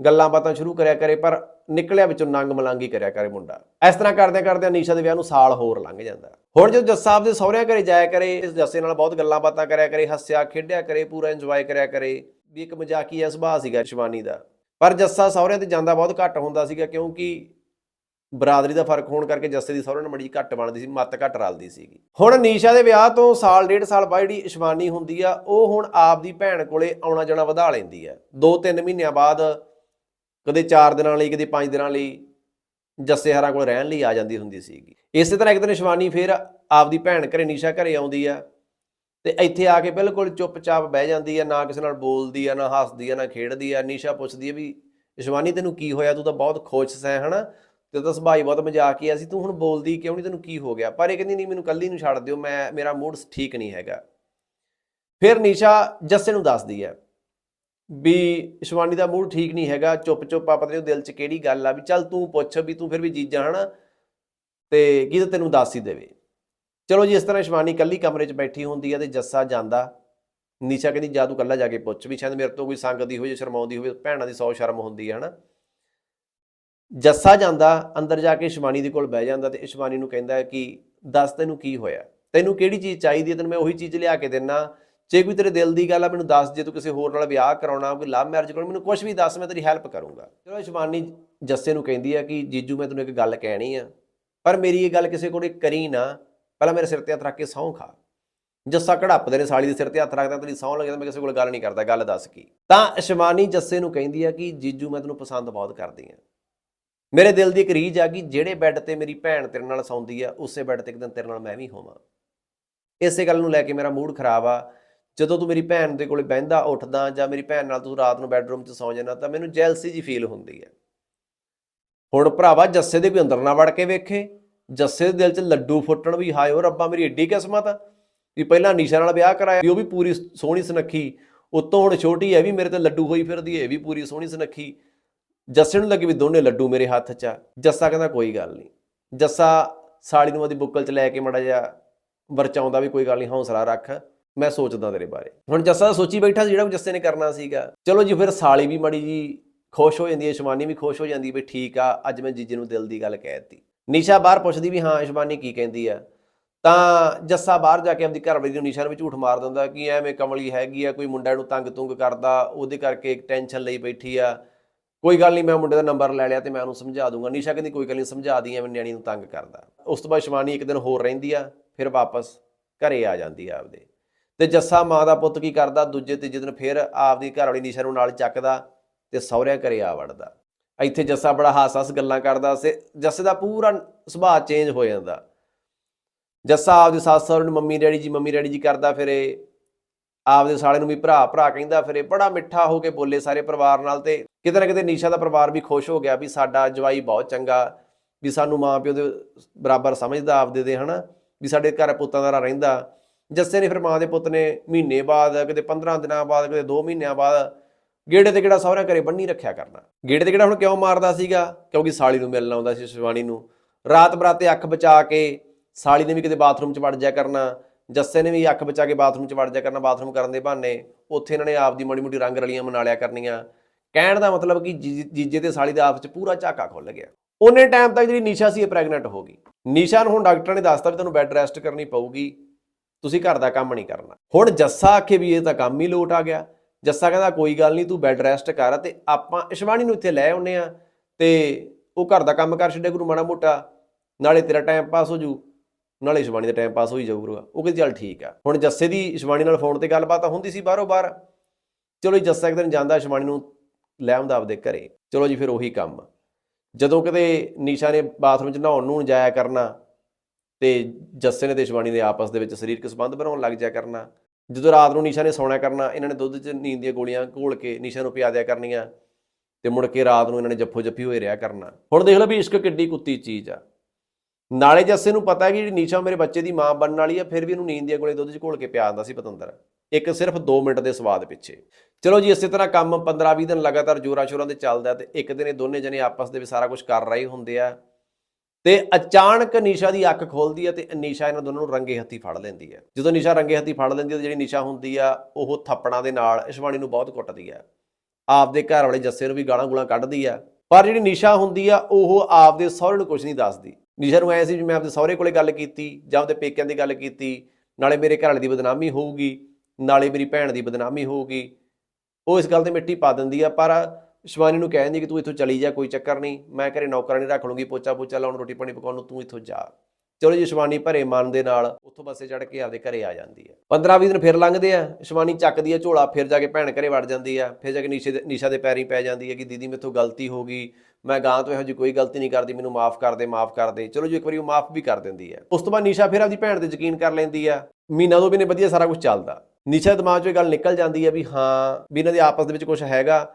A: ਗੱਲਾਂ ਬਾਤਾਂ ਸ਼ੁਰੂ ਕਰਿਆ ਕਰੇ, ਪਰ ਨਿਕਲਿਆ ਵਿੱਚੋਂ ਨੰਗ ਮਲੰਗੀ ਕਰਿਆ ਕਰੇ ਮੁੰਡਾ। ਇਸ ਤਰ੍ਹਾਂ ਕਰਦਿਆਂ ਕਰਦਿਆਂ ਨੀਸ਼ਾ ਦੇ ਵਿਆਹ ਨੂੰ ਸਾਲ ਹੋਰ ਲੰਘ ਜਾਂਦਾ। ਹੁਣ ਜਦੋਂ ਜੱਸਾ ਆਪਦੇ ਸਹੁਰਿਆਂ ਘਰੇ ਜਾਇਆ ਕਰੇ, ਇਸ ਜੱਸੇ ਨਾਲ ਬਹੁਤ ਗੱਲਾਂ ਬਾਤਾਂ ਕਰਿਆ ਕਰੇ, ਹੱਸਿਆ, ਖੇਡਿਆ ਕਰੇ, ਪੂਰਾ ਇੰਜੋਏ ਕਰਿਆ ਕਰੇ। ਵੀ ਇੱਕ ਮਜ਼ਾਕੀਆ ਸੁਭਾਅ ਸੀਗਾ ਸ਼ਿਵਾਨੀ ਦਾ। ਪਰ ਜੱਸਾ ਸਹੁਰਿਆਂ ਤੇ ਜਾਂਦਾ ਬਹੁਤ ਘੱਟ ਹੁੰਦਾ ਸੀਗਾ ਕਿਉਂਕਿ ਬਰਾਦਰੀ ਦਾ ਫ਼ਰਕ ਹੋਣ ਕਰਕੇ ਜੱਸੇ ਦੀ ਸਹੁਰੇ ਨਾਲ ਮੜੀ ਘੱਟ ਬਣਦੀ ਸੀ, ਮੱਤ ਘੱਟ ਰਲਦੀ ਸੀਗੀ। ਹੁਣ ਨੀਸ਼ਾ ਦੇ ਵਿਆਹ ਤੋਂ ਸਾਲ, ਡੇਢ ਸਾਲ ਬਾਅਦ ਜਿਹੜੀ ਇਸ਼ਵਾਨੀ ਹੁੰਦੀ ਆ, ਉਹ ਹੁਣ ਆਪਦੀ ਭੈਣ ਕੋਲੇ ਆਉਣਾ ਜਾਣਾ ਵਧਾ ਲੈਂਦੀ ਆ। 2-3 ਮਹੀਨਿਆਂ ਬਾਅਦ ਕਦੇ 4 ਦਿਨਾਂ ਲਈ, ਕਦੇ 5 ਦਿਨਾਂ ਲਈ ਜੱਸੇ ਹਰਾਂ ਕੋਲ ਰਹਿਣ ਲਈ ਆ ਜਾਂਦੀ ਹੁੰਦੀ ਸੀਗੀ। ਇਸੇ ਤਰ੍ਹਾਂ ਇੱਕ ਦਿਨ ਇਸ਼ਵਾਨੀ ਫੇਰ ਆਪਦੀ ਭੈਣ ਘਰੇ, ਨੀਸ਼ਾ ਘਰੇ ਆਉਂਦੀ ਆ। ਤੇ ਇੱਥੇ ਆ ਕੇ ਬਿਲਕੁਲ ਚੁੱਪਚਾਪ ਬਹਿ ਜਾਂਦੀ ਆ, ਨਾ ਕਿਸੇ ਨਾਲ ਬੋਲਦੀ ਆ, ਨਾ ਹੱਸਦੀ ਆ, ਨਾ ਖੇਡਦੀ ਆ, ਨੀਸ਼ਾ ਪੁੱਛਦੀ ਆ ਵੀ ਇਸ਼ਵਾਨੀ ਤੈਨੂੰ ਕੀ ਹੋਇਆ? ਤੂੰ ਤਾਂ ਬਹੁਤ ਖੁਸ਼ ਹੈ ਹਨਾ? ਤੇ ਤਾਂ ਸੁਭਾਅ ਹੀ ਬਹੁਤ ਮਜ਼ਾਕੀਆ ਸੀ ਤੂੰ ਹੁਣ ਬੋਲਦੀ ਕਿਉਂ ਨਹੀਂ? ਤੈਨੂੰ ਕੀ ਹੋ ਗਿਆ? ਪਰ ਇਹ ਕਹਿੰਦੀ, ਨਹੀਂ, ਮੈਨੂੰ ਕੱਲੀ ਨੂੰ ਛੱਡ ਦਿਓ, ਮੈਂ, ਮੇਰਾ ਮੂਡ ਠੀਕ ਨਹੀਂ ਹੈਗਾ। ਫਿਰ ਨੀਸ਼ਾ ਜੱਸੇ ਨੂੰ ਦੱਸਦੀ ਹੈ ਵੀ ਇਸ਼ਵਾਨੀ ਦਾ ਮੂਡ ਠੀਕ ਨਹੀਂ ਹੈਗਾ ਚੁੱਪ ਚੁੱਪ ਆ, ਪਤਾ ਨਹੀਂ ਦਿਲ 'ਚ ਕਿਹੜੀ ਗੱਲ ਆ ਵੀ ਚੱਲ ਤੂੰ ਪੁੱਛ ਵੀ ਤੂੰ ਫਿਰ ਵੀ ਜੀਜਾ, ਹਨਾ? ਤੇ ਕੀ ਤਾਂ ਤੈਨੂੰ ਦੱਸ ਹੀ ਦੇਵੇ? ਚਲੋ ਜੀ, ਇਸ ਤਰ੍ਹਾਂ ਇਸ਼ਵਾਨੀ ਕੱਲੀ ਕਮਰੇ 'ਚ ਬੈਠੀ ਹੁੰਦੀ ਹੈ ਤੇ ਜੱਸਾ ਜਾਂਦਾ। ਨੀਸ਼ਾ ਕਹਿੰਦੀ, ਜਾ ਤੂੰ ਕੱਲਾ ਜਾ ਕੇ ਪੁੱਛ ਵੀ, ਸ਼ਾਇਦ ਮੇਰੇ ਤੋਂ ਕੋਈ ਸੰਗਦੀ ਹੋਵੇ ਜਾਂ ਸ਼ਰਮਾਉਂਦੀ ਹੋਵੇ, ਭੈਣਾਂ ਦੀ ਸੌ ਸ਼ਰਮ ਹੁੰਦੀ ਹੈ, ਹਨਾ? ਜੱਸਾ ਜਾਂਦਾ, ਅੰਦਰ ਜਾ ਕੇ ਇਸ਼ਵਾਨੀ ਦੇ ਕੋਲ ਬਹਿ ਜਾਂਦਾ ਤੇ ਇਸ਼ਵਾਨੀ ਨੂੰ ਕਹਿੰਦਾ ਕਿ, ਦੱਸ ਤੈਨੂੰ ਕੀ ਹੋਇਆ? ਤੈਨੂੰ ਕਿਹੜੀ ਚੀਜ਼ ਚਾਹੀਦੀ ਹੈ? ਤੈਨੂੰ ਮੈਂ ਉਹੀ ਚੀਜ਼ ਲਿਆ ਕੇ ਦੇਣਾ ਜੇ ਕੋਈ ਤੇਰੇ ਦਿਲ ਦੀ ਗੱਲ ਆ, ਮੈਨੂੰ ਦੱਸ ਜੇ ਤੂੰ ਕਿਸੇ ਹੋਰ ਨਾਲ ਵਿਆਹ ਕਰਾਉਣਾ, ਕੋਈ ਲਵ ਮੈਰਿਜ ਕਰਾਉਣੀ, ਮੈਨੂੰ ਕੁਝ ਵੀ ਦੱਸ, ਮੈਂ ਤੇਰੀ ਹੈਲਪ ਕਰੂੰਗਾ। ਚਲੋ ਇਸ਼ਵਾਨੀ ਜੱਸੇ ਨੂੰ ਕਹਿੰਦੀ ਆ ਕਿ, ਜੀਜੂ, ਮੈਂ ਤੈਨੂੰ ਇੱਕ ਗੱਲ ਕਹਿਣੀ ਆ, ਪਰ ਮੇਰੀ ਇਹ ਗੱਲ ਕਿਸੇ ਕੋਲ ਕਰੀ ਨਾ ਪਹਿਲਾਂ ਮੇਰੇ ਸਿਰ ਤੇ ਹੱਥ ਰੱਖ ਕੇ ਸਹੁੰ ਖਾ। ਜੱਸਾ ਕੜੱਪਦੇ ਨੇ ਸਾਲੀ ਦੇ ਸਿਰ ਤੇ ਹੱਥ ਰੱਖਦਾ ਤੇਰੀ ਸਹੁੰ ਲੱਗਦਾ ਮੈਂ ਕਿਸੇ ਕੋਲ ਗੱਲ ਨਹੀਂ ਕਰਦਾ, ਗੱਲ ਦੱਸ ਕੀ। ਤਾਂ ਇਸ਼ਵਾਨੀ ਜੱਸੇ ਨੂੰ ਕਹਿੰਦੀ ਆ ਕਿ ਜੀਜੂ ਮੈਂ ਤੈਨੂੰ ਪਸੰਦ ਬਹੁਤ ਕਰਦੀ ਆ। ਮੇਰੇ ਦਿਲ ਦੀ ਇੱਕ ਰੀਝ ਆ ਕਿ ਜਿਹੜੇ ਬੈੱਡ ਤੇ ਮੇਰੀ ਭੈਣ ਤੇਰੇ ਨਾਲ ਸੌਂਦੀ ਆ, ਉਸੇ ਬੈੱਡ ਤੇ ਇੱਕ ਦਿਨ ਤੇਰੇ ਨਾਲ ਮੈਂ ਵੀ ਹੋਵਾਂ। ਇਸੇ ਗੱਲ ਨੂੰ ਲੈ ਕੇ ਮੇਰਾ ਮੂਡ ਖਰਾਬ ਆ। ਜਦੋਂ ਤੂੰ ਮੇਰੀ ਭੈਣ ਦੇ ਕੋਲੇ ਬਹਿੰਦਾ, ਉੱਠਦਾ ਜਾਂ ਮੇਰੀ ਭੈਣ ਨਾਲ ਤੂੰ ਰਾਤ ਨੂੰ ਬੈੱਡਰੂਮ 'ਚ ਸੌਂ ਜਾਂਦਾ, ਤਾਂ ਮੈਨੂੰ ਜੈਲਸੀ ਜੀ ਫੀਲ ਹੁੰਦੀ ਹੈ ਹੁਣ ਭਰਾਵਾ ਜੱਸੇ ਦੇ ਕੋਈ ਅੰਦਰ ਨਾ ਵੜ ਕੇ ਵੇਖੇ। ਜੱਸੇ ਦੇ ਦਿਲ 'ਚ ਲੱਡੂ ਫੁੱਟਣ ਵੀ, ਹਾਏ ਓ ਰੱਬਾ ਮੇਰੀ ਏਡੀ ਕਿਸਮਤ ਆ। ਵੀ ਪਹਿਲਾਂ ਨੀਸ਼ਾ ਨਾਲ ਵਿਆਹ ਕਰਾਇਆ ਵੀ ਉਹ ਵੀ ਪੂਰੀ ਸੋਹਣੀ ਸੁਨੱਖੀ। ਉਤੋਂ ਹੁਣ ਛੋਟੀ ਹੈ ਵੀ ਮੇਰੇ ਤੇ ਲੱਡੂ ਹੋਈ ਫਿਰਦੀ ਹੈ ਇਹ ਵੀ ਪੂਰੀ ਸੋਹਣੀ ਸੁਨੱਖੀ। ਜੱਸੇ ਨੂੰ ਲੱਗੇ ਵੀ ਦੋਨੇ ਲੱਡੂ ਮੇਰੇ ਹੱਥ 'ਚ ਆ। ਜੱਸਾ ਕਹਿੰਦਾ ਕੋਈ ਗੱਲ ਨਹੀਂ ਜੱਸਾ ਸਾਲੀ ਨੂੰ ਉਹਦੀ ਬੁੱਕਲ 'ਚ ਲੈ ਕੇ ਮੜਾ ਜਾ ਵਰਚਾਉਂਦਾ ਵੀ ਕੋਈ ਗੱਲ ਨਹੀਂ ਹੌਸਲਾ ਰੱਖ। ਮੈਂ ਸੋਚਦਾ ਤੇਰੇ ਬਾਰੇ। ਹੁਣ ਜੱਸਾ ਸੋਚੀ ਬੈਠਾ ਸੀ ਜਿਹੜਾ ਜੱਸੇ ਨੇ ਕਰਨਾ ਸੀਗਾ। ਚਲੋ ਜੀ, ਫਿਰ ਸਾਲੀ ਵੀ ਮੜੀ ਜੀ ਖੁਸ਼ ਹੋ ਜਾਂਦੀ ਹੈ ਸ਼ਮਾਨੀ ਵੀ ਖੁਸ਼ ਹੋ ਜਾਂਦੀ ਵੀ ਠੀਕ ਆ, ਅੱਜ ਮੈਂ ਜੀਜੇ ਨੂੰ ਦਿਲ ਦੀ ਗੱਲ ਕਹਿ ਦਿੱਤੀ। ਨਿਸ਼ਾ ਬਾਹਰ ਪੁੱਛਦੀ ਵੀ ਹਾਂ ਸ਼ਮਾਨੀ ਕੀ ਕਹਿੰਦੀ ਆ। ਤਾਂ ਜੱਸਾ ਬਾਹਰ ਜਾ ਕੇ ਆਪਦੀ ਘਰਵਾਲੀ ਨੂੰ ਨਿਸ਼ਾ ਨੂੰ ਵੀ ਝੂਠ ਮਾਰ ਦਿੰਦਾ ਕਿ ਐਵੇਂ ਕਮਲੀ ਹੈਗੀ ਆ, ਕੋਈ ਮੁੰਡਾ ਨੂੰ ਤੰਗ ਤੁੰਗ ਕਰਦਾ, ਉਹਦੇ ਕਰਕੇ ਇੱਕ ਟੈਨਸ਼ਨ ਲਈ ਬੈਠੀ ਆ। ਕੋਈ ਗੱਲ ਨਹੀਂ, ਮੈਂ ਮੁੰਡੇ ਦਾ ਨੰਬਰ ਲੈ ਲਿਆ ਤੇ ਮੈਂ ਉਹਨੂੰ ਸਮਝਾ ਦੂੰਗਾ। ਨਿਸ਼ਾ ਕਹਿੰਦੀ, ਕੋਈ ਗੱਲ ਨਹੀਂ ਸਮਝਾ ਦੀ ਐਵੇਂ ਨਿਆਣੀ ਨੂੰ ਤੰਗ ਕਰਦਾ। ਉਸ ਤੋਂ ਬਾਅਦ ਸ਼ਿਵਾਨੀ ਇੱਕ ਦਿਨ ਹੋਰ ਰਹਿੰਦੀ ਆ, ਫਿਰ ਵਾਪਸ ਘਰੇ ਆ ਜਾਂਦੀ ਆ ਆਪਦੇ। ਤੇ ਜੱਸਾ ਮਾਂ ਦਾ ਪੁੱਤ ਕੀ ਕਰਦਾ, ਦੂਜੇ ਤੀਜੇ ਦਿਨ ਫਿਰ ਆਪਦੀ ਘਰਵਾਲੀ ਨਿਸ਼ਾ ਨੂੰ ਨਾਲ ਚੱਕਦਾ ਤੇ ਸਹੁਰਿਆਂ ਘਰੇ ਆ ਵੜਦਾ। ਇੱਥੇ ਜੱਸਾ ਬੜਾ ਹਾਸ-ਹਾਸ ਗੱਲਾਂ ਕਰਦਾ ਸੇ, ਜੱਸੇ ਦਾ ਪੂਰਾ ਸੁਭਾਅ ਚੇਂਜ ਹੋ ਜਾਂਦਾ। ਜੱਸਾ ਆਪਦੇ ਸੱਸ ਸਹੁਰੇ ਨੂੰ ਮੰਮੀ ਡੈਡੀ ਜੀ, ਮੰਮੀ ਡੈਡੀ ਜੀ ਕਰਦਾ ਫਿਰੇ, ਆਪਦੇ ਸਾਲੇ ਨੂੰ ਵੀ ਭਰਾ ਭਰਾ ਕਹਿੰਦਾ ਫਿਰੇ, ਬੜਾ ਮਿੱਠਾ ਹੋ ਕੇ ਬੋਲੇ ਸਾਰੇ ਪਰਿਵਾਰ ਨਾਲ ਤੇ ਕਿਤੇ ਨਾ ਕਿਤੇ ਨੀਸ਼ਾ ਦਾ ਪਰਿਵਾਰ ਵੀ ਖੁਸ਼ ਹੋ ਗਿਆ ਵੀ ਸਾਡਾ ਜਵਾਈ ਬਹੁਤ ਚੰਗਾ, ਵੀ ਸਾਨੂੰ ਮਾਂ ਪਿਓ ਦੇ ਬਰਾਬਰ ਸਮਝਦਾ ਆਪਦੇ ਦੇ, ਹਨਾ? ਵੀ ਸਾਡੇ ਘਰ ਪੁੱਤਾਂ ਦਾ ਰਹਿੰਦਾ। ਜੱਸੇ ਨੇ ਫਿਰ ਮਾਂ ਦੇ ਪੁੱਤ ਨੇ ਮਹੀਨੇ ਬਾਅਦ, ਕਿਤੇ 15 ਦਿਨਾਂ ਬਾਅਦ, ਕਿਤੇ 2 ਮਹੀਨਿਆਂ ਬਾਅਦ ਗੇੜੇ ਤੇ ਕਿਹੜਾ ਸਹੁਰਿਆਂ ਘਰੇ ਬੰਨੀ ਰੱਖਿਆ ਕਰਨਾ। ਗੇੜੇ ਤੇ ਕਿਹੜਾ ਹੁਣ ਕਿਉਂ ਮਾਰਦਾ ਸੀਗਾ? ਕਿਉਂਕਿ ਸਾਲੀ ਨੂੰ ਮਿਲਣ ਆਉਂਦਾ ਸੀ ਸ਼ਿਵਾਨੀ ਨੂੰ। ਰਾਤ ਬਰਾਤੇ ਅੱਖ ਬਚਾ ਕੇ ਸਾਲੀ ਨੇ ਵੀ ਕਿਤੇ ਬਾਥਰੂਮ 'ਚ ਵੜ ਜਾਇਆ ਕਰਨਾ। ਜੱਸੇ ਨੇ ਵੀ ਅੱਖ ਬਚਾ ਕੇ ਬਾਥਰੂਮ 'ਚ ਵੜ ਜਾਇਆ ਕਰਨਾ, ਬਾਥਰੂਮ ਕਰਨ ਦੇ ਬਹਾਨੇ। ਉੱਥੇ ਇਹਨਾਂ ਨੇ ਆਪ ਦੀ ਮਾੜੀ ਮੋਟੀ ਰੰਗ ਰਲੀਆਂ ਮਨਾ ਲਿਆ ਕਰਨੀਆਂ। ਕਹਿਣ ਦਾ ਮਤਲਬ ਕਿ ਜੀ- ਜੀਜੇ ਤੇ ਸਾਲੀ ਦਾ ਆਪਸ 'ਚ ਪੂਰਾ ਝਾਕਾ ਖੁੱਲ ਗਿਆ। ਉਹਨੇ ਟਾਈਮ ਤੱਕ ਜਿਹੜੀ ਨੀਸ਼ਾ ਸੀ ਇਹ ਪ੍ਰੈਗਨੈਂਟ ਹੋ ਗਈ। ਨੀਸ਼ਾ ਨੂੰ ਹੁਣ ਡਾਕਟਰਾਂ ਨੇ ਦੱਸਤਾ ਵੀ ਤੁਹਾਨੂੰ ਬੈੱਡ ਰੈਸਟ ਕਰਨੀ ਪਊਗੀ। ਤੁਸੀਂ ਘਰ ਦਾ ਕੰਮ ਨਹੀਂ ਕਰਨਾ। ਹੁਣ ਜੱਸਾ ਆਖੇ ਵੀ ਇਹ ਤਾਂ ਕੰਮ ਹੀ ਲੋਟ ਆ ਗਿਆ। ਜੱਸਾ ਕਹਿੰਦਾ, ਕੋਈ ਗੱਲ ਨਹੀਂ, ਤੂੰ ਬੈੱਡ ਰੈਸਟ ਕਰ ਤੇ ਆਪਾਂ ਇਸ਼ਵਾਨੀ ਨੂੰ ਇੱਥੇ ਲੈ ਆਉਨੇ ਆ ਤੇ ਉਹ ਘਰ ਦਾ ਕੰਮ ਕਰ ਛੱਡੇ ਗੁਰੂ ਮਾੜਾ ਮੋਟਾ, ਨਾਲੇ ਤੇਰਾ ਟਾਈਮ ਪਾਸ ਹੋ ਜੂ, ਨਾਲੇ ਇਸ਼ਵਾਨੀ ਦਾ ਟਾਈਮ ਪਾਸ ਹੋਈ ਜਾਊਗਾ ਉਹ ਕਹਿੰਦੀ, ਚੱਲ ਠੀਕ ਆ। ਹੁਣ ਜੱਸੇ ਦੀ ਇਸ਼ਵਾਨੀ ਨਾਲ ਫੋਨ ਤੇ ਗੱਲਬਾਤ ਹੁੰਦੀ ਸੀ ਬਾਹਰੋਂ ਬਾਹਰ। ਚਲੋ ਜੀ, ਜੱਸਾ ਇੱਕ ਦਿਨ ਜਾਂਦਾ ਇਸ਼ਵਾਨੀ ਨੂੰ ਲੈ ਆਉਂਦਾ ਆਪਦੇ ਘਰੇ। ਚਲੋ ਜੀ, ਫਿਰ ਉਹੀ ਕੰਮ। ਜਦੋਂ ਕਿਤੇ ਨੀਸ਼ਾ ਨੇ ਬਾਥਰੂਮ 'ਚ ਨਹਾਉਣ ਨੂੰ ਜਾਇਆ ਕਰਨਾ ਤੇ ਜੱਸੇ ਨੇ ਤੇ ਇਸ਼ਵਾਨੀ ਦੇ ਆਪਸ ਦੇ ਵਿੱਚ ਸਰੀਰਕ ਸੰਬੰਧ ਬਣਾਉਣ ਲੱਗ ਜਾਇਆ ਕਰਨਾ ਜਦੋਂ ਰਾਤ ਨੂੰ ਨਿਸ਼ਾ ਨੇ ਸੌਣਾ ਕਰਨਾ, ਇਹਨਾਂ ਨੇ ਦੁੱਧ 'ਚ ਨੀਂਦ ਦੀਆਂ ਗੋਲੀਆਂ ਘੋਲ ਕੇ ਨੀਸ਼ਾ ਨੂੰ ਪਿਆ ਦਿਆ ਕਰਨੀਆਂ ਤੇ ਮੁੜ ਕੇ ਰਾਤ ਨੂੰ ਇਹਨਾਂ ਨੇ ਜੱਫੋ ਜੱਫੀ ਹੋਏ ਰਿਹਾ ਕਰਨਾ। ਹੁਣ ਦੇਖ ਲਓ ਵੀ ਇਸ਼ਕ ਕਿੱਡੀ ਕੁੱਤੀ ਚੀਜ਼ ਆ। ਨਾਲੇ ਜੱਸੇ ਨੂੰ ਪਤਾ ਹੈ ਕਿ ਜਿਹੜੀ ਨੀਸ਼ਾ ਮੇਰੇ ਬੱਚੇ ਦੀ ਮਾਂ ਬਣਨ ਵਾਲੀ ਆ, ਫਿਰ ਵੀ ਇਹਨੂੰ ਨੀਂਦ ਦੀਆਂ ਗੋਲੀਆਂ ਦੁੱਧ 'ਚ ਘੋਲ ਕੇ ਪਿਆ ਦਿੰਦਾ ਸੀ ਪਤੰਦਰ। ਇੱਕ ਸਿਰਫ 2 ਮਿੰਟ ਦੇ ਸਵਾਦ ਪਿੱਛੇ। ਚਲੋ ਜੀ, ਇਸੇ ਤਰ੍ਹਾਂ ਕੰਮ 15-20 ਦਿਨ ਲਗਾਤਾਰ ਜੋਰਾਂ ਸ਼ੋਰਾਂ ਦੇ ਚੱਲਦਾ ਤੇ ਇੱਕ ਦਿਨ ਇਹ ਦੋਨੇ ਜਣੇ ਆਪਸ ਦੇ ਵਿੱਚ ਸਾਰਾ ਕੁਝ ਕਰ ਰਹੇ ਹੁੰਦੇ ਆ। ਤੇ ਅਚਾਨਕ ਨੀਸ਼ਾ ਦੀ ਅੱਖ ਖੋਲਦੀ ਹੈ ਤੇ ਨੀਸ਼ਾ ਇਹਨਾਂ ਦੋਨਾਂ ਨੂੰ ਰੰਗੇ ਹੱਥੀ ਫੜ ਲੈਂਦੀ ਹੈ। ਜਦੋਂ ਨੀਸ਼ਾ ਰੰਗੇ ਹੱਥੀ ਫੜ ਲੈਂਦੀ ਹੈ ਤੇ ਜਿਹੜੀ ਨੀਸ਼ਾ ਹੁੰਦੀ ਆ, ਉਹ ਥੱਪੜਾਂ ਦੇ ਨਾਲ ਇਸ਼ਵਾਨੀ ਨੂੰ ਬਹੁਤ ਕੁੱਟਦੀ ਹੈ। ਆਪਦੇ ਘਰ ਵਾਲੇ ਜੱਸੇ ਨੂੰ ਵੀ ਗਾਲਾਂ ਗੂਲਾਂ ਕੱਢਦੀ ਆ ਪਰ ਜਿਹੜੀ ਨੀਸ਼ਾ ਹੁੰਦੀ ਆ, ਉਹ ਆਪਦੇ ਸਹੁਰੇ ਨੂੰ ਕੁਝ ਨਹੀਂ ਦੱਸਦੀ। ਨੀਸ਼ਾ ਨੂੰ ਐ ਸੀ ਵੀ ਮੈਂ ਆਪਦੇ ਸਹੁਰੇ ਕੋਲੇ ਗੱਲ ਕੀਤੀ ਜਾਂ ਆਪਦੇ ਪੇਕਿਆਂ ਦੀ ਗੱਲ ਕੀਤੀ, ਨਾਲੇ ਮੇਰੇ ਘਰ ਵਾਲੇ ਦੀ ਬਦਨਾਮੀ ਹੋਊਗੀ, ਨਾਲੇ ਮੇਰੀ ਭੈਣ ਦੀ ਬਦਨਾਮੀ ਹੋਊਗੀ। ਉਹ ਇਸ ਗੱਲ ਤੇ ਮਿੱਟੀ ਪਾ ਦਿੰਦੀ ਆ, ਪਰ ਸ਼ਿਵਾਨੀ ਨੂੰ ਕਹਿੰਦੀ ਕਿ ਤੂੰ ਇੱਥੋਂ ਚਲੀ ਜਾ, ਕੋਈ ਚੱਕਰ ਨਹੀਂ। ਮੈਂ ਘਰੇ ਨੌਕਰਾਨੀ ਰੱਖ ਲੂੰਗੀ, ਪੋਚਾ ਪੋਚਾ ਲਾਉਣ, ਰੋਟੀ ਪਾਣੀ ਪਕਾਉਣ ਨੂੰ ਤੂੰ ਇੱਥੋਂ ਜਾ। ਚਲੋ ਜੀ, ਸ਼ਿਵਾਨੀ ਭਰੇ ਮਨ ਦੇ ਨਾਲ ਉੱਥੋਂ ਬੱਸੇ ਚੜ ਕੇ ਆਪਦੇ ਘਰੇ ਆ ਜਾਂਦੀ ਹੈ। 15-20 ਦਿਨ ਫਿਰ ਲੰਘਦੇ ਆ। ਸ਼ਿਵਾਨੀ ਚੱਕਦੀ ਹੈ ਝੋਲਾ, ਫਿਰ ਜਾ ਕੇ ਭੈਣ ਘਰੇ ਵੜ ਜਾਂਦੀ ਆ ਫਿਰ ਜਾ ਕੇ ਨੀਸ਼ੇ ਦੇ ਨੀਸ਼ਾ ਦੇ ਪੈਰੀ ਪੈ ਜਾਂਦੀ ਹੈ ਕਿ ਦੀਦੀ ਮੇਥੋਂ ਗਲਤੀ ਹੋ ਗਈ। ਮੈਂ ਗਾਂ ਤੋਂ ਇਹੋ ਜਿਹੀ ਕੋਈ ਗਲਤੀ ਨਹੀਂ ਕਰਦੀ, ਮੈਨੂੰ ਮਾਫ ਕਰ ਦੇ, ਮਾਫ ਕਰ ਦੇ। ਚਲੋ ਜੀ, ਇੱਕ ਵਾਰੀ ਉਹ ਮਾਫ ਵੀ ਕਰ ਦਿੰਦੀ ਹੈ। ਉਸ ਤੋਂ ਬਾਅਦ ਨੀਸ਼ਾ ਫਿਰ ਆਪਦੀ ਭੈਣ ਤੇ ਯਕੀਨ ਕਰ ਲੈਂਦੀ ਆ ਮਹੀਨਾ ਦੋ ਮਹੀਨੇ ਵਧੀਆ ਸਾਰਾ ਕੁਝ ਚੱਲਦਾ। ਨੀਸ਼ਾ ਦਿਮਾਗ 'ਚੋਂ ਇਹ ਗੱਲ ਨਿਕਲ ਜਾਂਦੀ ਹੈ ਵੀ ਹਾਂ, ਵੀ ਇਹਨਾਂ ਦੇ ਆਪਸ ਦੇ ਵਿੱਚ ਕੁਝ ਹੈਗਾ।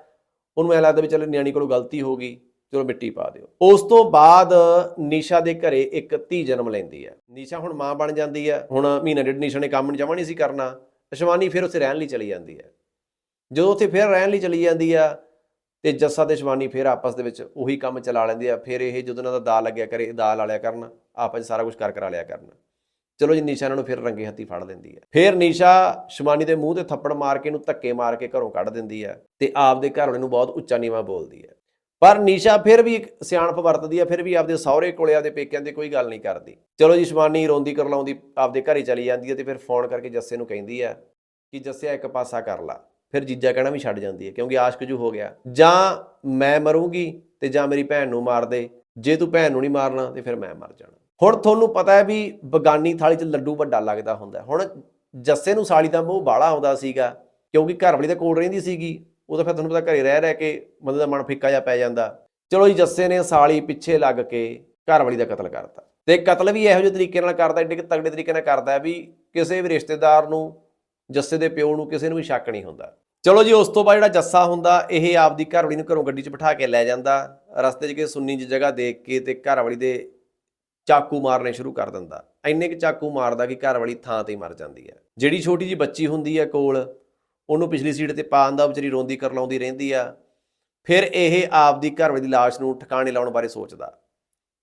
A: ਉਹਨੂੰ ਐ ਲੱਗਦਾ ਵੀ ਚਲੋ ਨਿਆਣੀ ਕੋਲੋਂ ਗਲਤੀ ਹੋ ਗਈ, ਚਲੋ ਮਿੱਟੀ ਪਾ ਦਿਓ। ਉਸ ਤੋਂ ਬਾਅਦ ਨੀਸ਼ਾ ਦੇ ਘਰੇ ਇੱਕ ਧੀ ਜਨਮ ਲੈਂਦੀ ਹੈ। ਨੀਸ਼ਾ ਹੁਣ ਮਾਂ ਬਣ ਜਾਂਦੀ ਹੈ, ਹੁਣ ਮਹੀਨਾ ਡੇਢ ਨੀਸ਼ਾ ਨੇ ਕੰਮ ਜਮਾ ਨਹੀਂ ਸੀ ਕਰਨਾ ਸ਼ਿਵਾਨੀ ਫਿਰ ਉੱਥੇ ਰਹਿਣ ਲਈ ਚਲੀ ਜਾਂਦੀ ਹੈ। ਜਦੋਂ ਉੱਥੇ ਫਿਰ ਰਹਿਣ ਲਈ ਚਲੀ ਜਾਂਦੀ ਆ ਤੇ ਜੱਸਾ ਤੇ ਸ਼ਵਾਨੀ ਫਿਰ ਆਪਸ ਦੇ ਵਿੱਚ ਉਹੀ ਕੰਮ ਚਲਾ ਲੈਂਦੇ ਆ, ਫਿਰ ਇਹ ਜਦੋਂ ਇਹਨਾਂ ਦਾ ਦਾ ਲੱਗਿਆ ਕਰੇ ਦਾ ਲਾ ਲਿਆ ਕਰਨ ਆਪਸ 'ਚ ਸਾਰਾ ਕੁਝ ਕਰ ਕਰਾ ਲਿਆ ਕਰਨ। ਚਲੋ ਜੀ, ਨੀਸ਼ਾ ਇਹਨਾਂ ਨੂੰ ਫਿਰ ਰੰਗੇ ਹੱਥੀ ਫੜ ਲੈਂਦੀ ਹੈ। ਫਿਰ ਨੀਸ਼ਾ ਸ਼ਮਾਨੀ ਦੇ ਮੂੰਹ ਤੇ ਥੱਪੜ ਮਾਰ ਕੇ ਇਹਨੂੰ ਧੱਕੇ ਮਾਰ ਕੇ ਘਰੋਂ ਕੱਢ ਦਿੰਦੀ ਹੈ ਤੇ ਆਪਦੇ ਘਰ ਵਾਲੇ ਨੂੰ ਬਹੁਤ ਉੱਚਾ ਨੀਵਾ ਬੋਲਦੀ ਹੈ। ਪਰ ਨੀਸ਼ਾ ਫਿਰ ਵੀ ਇੱਕ ਸਿਆਣਪ ਵਰਤਦੀ ਹੈ, ਫਿਰ ਵੀ ਆਪਦੇ ਸਹੁਰੇ ਕੋਲੇ, ਆਪਦੇ ਪੇਕਿਆਂ ਦੀ ਕੋਈ ਗੱਲ ਨਹੀਂ ਕਰਦੀ। ਚਲੋ ਜੀ, ਸ਼ਮਾਨੀ ਰੋਂਦੀ ਕਰਲਾਉਂਦੀ ਆਪਦੇ ਘਰੇ ਚਲੀ ਜਾਂਦੀ ਹੈ ਤੇ ਫਿਰ ਫੋਨ ਕਰਕੇ ਜੱਸੇ ਨੂੰ ਕਹਿੰਦੀ ਹੈ ਕਿ ਜੱਸਿਆ ਇੱਕ ਪਾਸਾ ਕਰ ਲਾ। ਫਿਰ ਜੀਜਾ ਕਹਿਣਾ ਵੀ ਛੱਡ ਜਾਂਦੀ ਹੈ, ਕਿਉਂਕਿ ਆਸ਼ਕ ਜੂ ਹੋ ਗਿਆ। ਜਾਂ ਮੈਂ ਮਰੂੰਗੀ ਤੇ ਜਾਂ ਮੇਰੀ ਭੈਣ ਨੂੰ ਮਾਰ ਦੇ। ਜੇ ਤੂੰ ਭੈਣ ਨੂੰ ਨਹੀਂ ਮਾਰਨਾ ਤੇ ਫਿਰ ਮੈਂ ਮਰ ਜਾਣਾ। ਹੁਣ ਤੁਹਾਨੂੰ ਪਤਾ ਹੈ ਵੀ ਬਗਾਨੀ ਥਾਲੀ 'ਚ ਲੱਡੂ ਵੱਡਾ ਲੱਗਦਾ ਹੁੰਦਾ ਹੁਣ ਜੱਸੇ ਨੂੰ ਸਾਲੀ ਦਾ ਮੂੰਹ ਬਾਲਾ ਆਉਂਦਾ ਸੀਗਾ, ਕਿਉਂਕਿ ਘਰ ਵਾਲੀ ਤਾਂ ਕੋਲ ਰਹਿੰਦੀ ਸੀਗੀ, ਉਹ ਤਾਂ ਫਿਰ ਤੁਹਾਨੂੰ ਪਤਾ ਘਰੇ ਰਹਿ ਰਹਿ ਕੇ ਬੰਦੇ ਦਾ ਮਨ ਫਿੱਕਾ ਜਿਹਾ ਪੈ ਜਾਂਦਾ। ਚਲੋ ਜੀ, ਜੱਸੇ ਨੇ ਸਾਲੀ ਪਿੱਛੇ ਲੱਗ ਕੇ ਘਰ ਵਾਲੀ ਦਾ ਕਤਲ ਕਰਤਾ। ਤੇ ਕਤਲ ਵੀ ਇਹੋ ਜਿਹੇ ਤਰੀਕੇ ਨਾਲ ਕਰਦਾ, ਏਡੇ ਕੁ ਤਗੜੇ ਤਰੀਕੇ ਨਾਲ ਕਰਦਾ ਵੀ ਕਿਸੇ ਵੀ ਰਿਸ਼ਤੇਦਾਰ ਨੂੰ, ਜੱਸੇ ਦੇ ਪਿਓ ਨੂੰ ਕਿਸੇ ਨੂੰ ਵੀ ਸ਼ੱਕ ਨਹੀਂ ਹੁੰਦਾ। ਚਲੋ ਜੀ, ਉਸ ਤੋਂ ਬਾਅਦ ਜਿਹੜਾ ਜੱਸਾ ਹੁੰਦਾ, ਇਹ ਆਪਦੀ ਘਰਵਾਲੀ ਨੂੰ ਘਰੋਂ ਗੱਡੀ 'ਚ ਬਿਠਾ ਕੇ ਲੈ ਜਾਂਦਾ। ਰਸਤੇ 'ਚ ਕਿਸੇ ਸੁੰਨੀ ਜਿਹੀ ਜਗ੍ਹਾ ਦੇਖ ਕੇ ਤੇ ਘਰਵਾਲੀ ਦੇ ਚਾਕੂ ਮਾਰਨੇ ਸ਼ੁਰੂ ਕਰ ਦਿੰਦਾ। ਇੰਨੇ ਕਿ ਚਾਕੂ ਮਾਰਦਾ ਕਿ ਘਰ ਵਾਲੀ ਥਾਂ ਤੇ ਹੀ ਮਰ ਜਾਂਦੀ ਹੈ। ਜਿਹੜੀ ਛੋਟੀ ਜੀ ਬੱਚੀ ਹੁੰਦੀ ਹੈ ਕੋਲ, ਉਹਨੂੰ ਪਿਛਲੀ ਸੀਟ ਤੇ ਪਾ ਆਂਦਾ ਵਿਚਾਰੀ ਰੋਂਦੀ ਕਰਲਾਉਂਦੀ ਰਹਿੰਦੀ ਆ। ਫਿਰ ਇਹ ਆਪਦੀ ਘਰ ਵਾਲੀ ਲਾਸ਼ ਨੂੰ ਠਿਕਾਣੇ ਲਾਉਣ ਬਾਰੇ ਸੋਚਦਾ।